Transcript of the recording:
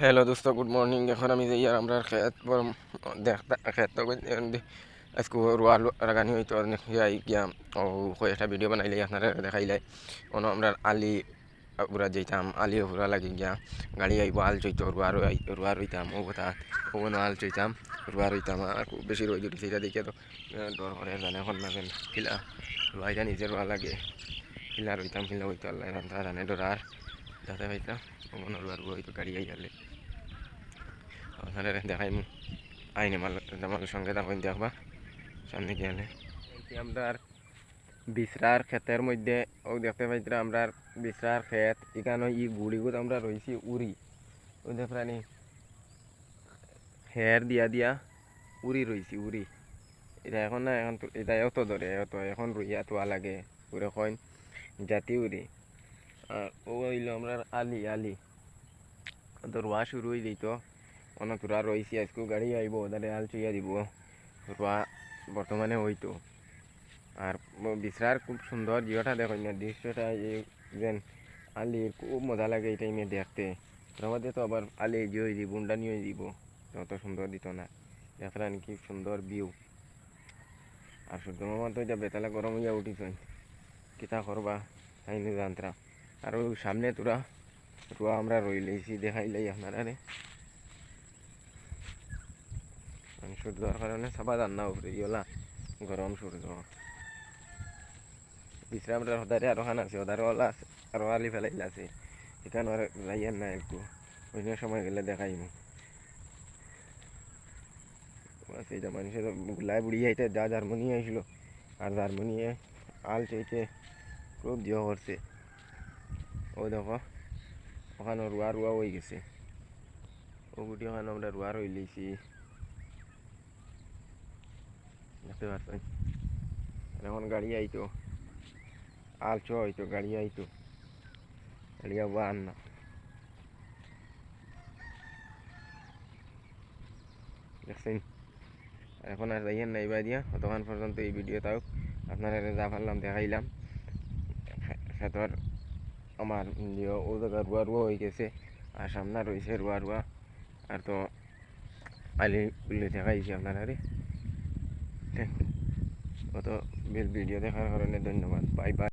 Hello দোস্ত good morning এখন আমি যাই আর আমরা খেত দেখতা, খেত আজকে রোয়া লাগানি হইতো যাই গিয়া। ও কয়েকটা ভিডিও বানাইলে, আপনারা দেখাইলাই কোনো আমরা আলি পুরা যেতাম আলি পুরা লাগি গিয়া। গাড়ি আইব, আল চইতো রোয়া রোয়া রইতাম ও কথা। ও আল চইতাম রোয়া রইতাম আর খুব বেশি রই জুটি সেটা দেখে তো ডর করে জানে এখন না জান। কিলা রোয়াইটা নিজের রোয়া লাগে। কিলা রইতাম কিলা হইতো আল্লাহ জানে ডরার যাতে ও রোয়া হইতো গাড়ি আইয়ালে আপনারা দেখাই আইনে মাল আমার সঙ্গে তখন দেখবা সামনে গেলে আমরা বিশ্রার ক্ষেতের মধ্যে ও দেখতে পাইছি আমরা বিশ্রার ক্ষেত এখানে ই গুড়িগুত আমরা রয়েছি উড়ি ওই যে প্রাণী দিয়া দিয়া উড়ি রয়েছি উড়ি এটা এখন না এখন এটা অত ধরে অত এখন রইয়া তোয়া লাগে পুরো কইন জাতি উড়ি আর ও হইল আমরা আলি আলি। তো রোয়া শুরু হয়ে যেত অনেক তোরা রয়েছি আজকে গাড়ি আইব ওদারে আল চুইয়া দিব। রোয়া বর্তমানে হইতো। আর বিশ্রার খুব সুন্দর জিওটা দেখো না দৃশ্যটা যেন আলির খুব মজা লাগে এই টাইমে দেখতে। আমাদের তো আবার আলি জিও দিব বুন্ডা নিয়ে দিব অত সুন্দর দিত না। দেখলেন কি সুন্দর ভিউ আর সূর্য মামা তো এটা বেতালা গরম হইয়া উঠিস কিতা করবা? তাই নি জানতরা আর সামনে তোরা রোয়া আমরা রইলেছি দেখাইলাই আপনারা রে। মানে সূর্যর কারণে সাবা রান্না উপরে ইয়লা গরম সূর্য বিশ্রামটা হদারে আরও খান আছে হদারে ওলা আছে, আরও আলি ফেলাইলা আছে। এখানে আর যাইয়ের না একটু অন্য সময় গেলে দেখাইম। বাস এইটা মানুষের গুলাই বুড়ি আইতে যা জার্মানি আইছিল আর জার্মানি আল চাইতে খুব দিও করছে। ও দেখো ওখানে রুয়া রুয়া হয়ে গেছে। ও গুটি ওখানে আমরা রুয়া রয়ে লইছি দেখতে পারছেন এখন গাড়ি আইতো আলচো হইতো গাড়ি আইতো গাড়ি আবার আর না। দেখছেন? এখন আর যাইয়েন নাই বা দিয়া তখন পর্যন্ত এই ভিডিও তাও আপনারা যা পারলাম দেখাইলাম। খেতর আমার ও জায়গা রুয়া রুয়া হয়ে গেছে, আর সামনে রয়েছে রুয়া রুয়া আর তো আলি উল্লে দেখাইছি আপনারা রে। অত ভিডিও দেখার কারণে ধন্যবাদ। Bye bye.